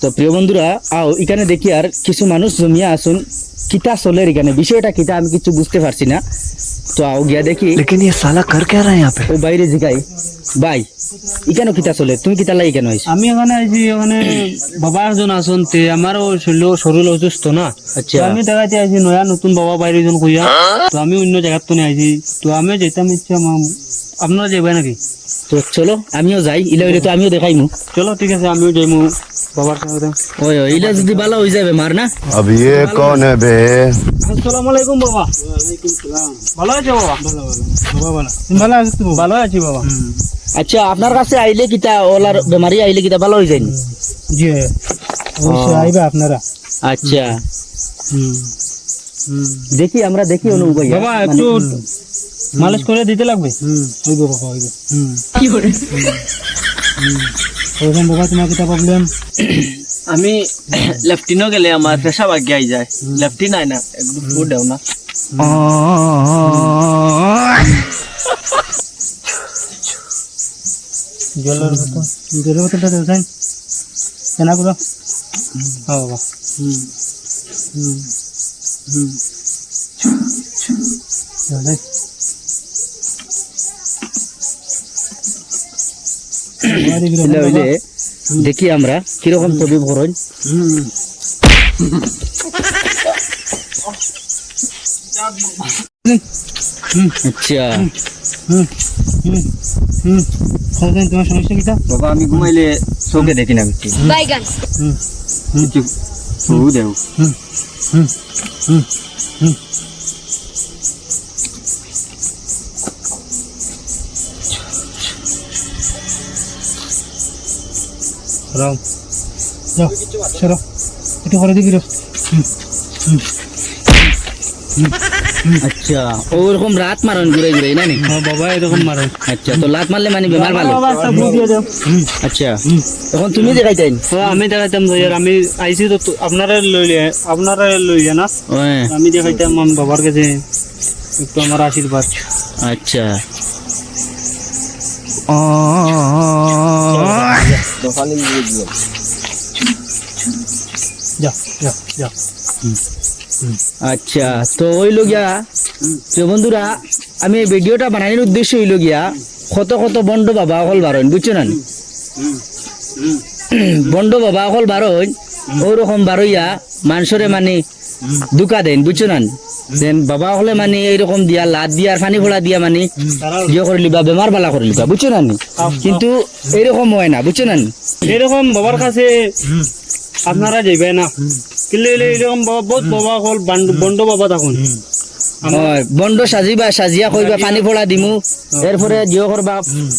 তো প্রিয় বন্ধুরা আও এখানে দেখি আর কিছু মানুষ জমিয়া আসুন কিতা চলের এখানে বিষয়টা কিতা আমি কিছু বুঝতে পারছি না তো আও গিয়া দেখি लेकिन ये साला कर क्या रहा है यहाँ पे ও বাইরে জিগাই ভাই এখানে কিতা চলে তুমি কিতা লাই কেন হয়েছে আমি এখানে আইছি এখানে বাবা একজন আছেন তে আমারও শরীর শরীর অসুস্থ না আচ্ছা তো আমি দেখাইতে আইছি নয়া নতুন বাবা বাইরে জন কইয়া তো আমি অন্য জায়গার তো আইছি তো আমি যেতাম ইচ্ছা মা- আপনারা যাবে নাকি তো চলো আমিও যাই ইলা হইলে তো আমিও দেখাইমু চলো ঠিক আছে আমিও যাইমু বাবার সাথে ওই যদি বালা হয়ে যাবে ভালো আছি আচ্ছা আপনার কাছে আইলে কিতা ওলার বেমারি আইলে কিতা ভালো হয়ে যায় আইবা আপনারা। আচ্ছা। দেখি আমরা দেখি অনু বাবা একটু মানে। মালিশ করে দিতে লাগবে? হুম ওই বাবা ওই কি করে? হুম। বাবা তোমার কিটা প্রবলেম আমি লেফটিনও গেলে আমার পেশাব আগে আই যায়। লেফটিন আয় না একদম ফুড দেও না। জলের বোতল। জলের বোতলটা দেও তাই কেনা করো। হ্যাঁ বাবা। হুম হুম হুম। হইলে দেখি আমরা কীরকম করুন হুম আচ্ছা। তোমার সমস্যা কিটা বাবা আমি ঘুমাইলে চোখে দেখি না দেও হুম হুম হুম হুম রাম যাও সরো একটু করে দিবি আচ্ছা ওরকম রাত মারন ঘুরে ঘুরে না নি? বাবা এরকম মারে। আচ্ছা তো লাত মারলে মানে বেমার ভালো। আচ্ছা এখন তুমি দেখাইতেন। আমি দেখাইতাম আমি আইছি তো আপনারা লইলে আপনারা লইলে না? আমি দেখাইতাম আমার বাবার কাছে একটু আমার আশীর্বাদ। আচ্ছা। দোকানে গিয়ে দিও যাও যাও যাও আচ্ছা তো ওই গিয়া তো বন্ধুরা আমি এই ভিডিওটা বানানোর উদ্দেশ্য হইল গিয়া কত কত বন্ড বাবা অকল বারণ বুঝছ না? নি? বন্ড বাবা অকল বারণ ওরকম বারইয়া মানুষরে মানে দুকা দেন বুঝছ না দেন বাবা হলে মানে এইরকম দিয়া লাদ দিয়া আর পানি ফোলা দিয়া মানে ইয়ে করে লিবা বেমার বালা করে লিবা বুঝছ না? কিন্তু এইরকম হয় না বুঝছ না? এরকম বাবার কাছে আপনারা যাইবে না কিন্তু এরকম বাবা, বহুত বাবা হল বন্ধু বাবা তখন বন্ড সাজিবা সাজিয়া কইবা পানি ফোড়া দিমু। এরপরে জিও করবা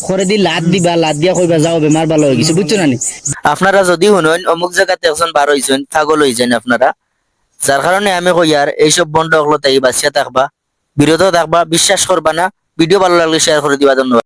করে দি লাদ দিবা লাদ দিয়া কইবা যাও বেমার ভালো হয়ে গেছে। বুঝছ না? আপনারা যদি শুনেন অমুক জায়গাতে একজন বার হইছেন পাগল হইছেন আপনারা। যার কারণে আমি কই আর এইসব বন্ধ হলো তাই বাঁচিয়া থাকবা বিরত থাকবা বিশ্বাস করবা না। ভিডিও ভালো লাগলে শেয়ার করে দিবা ধন্যবাদ।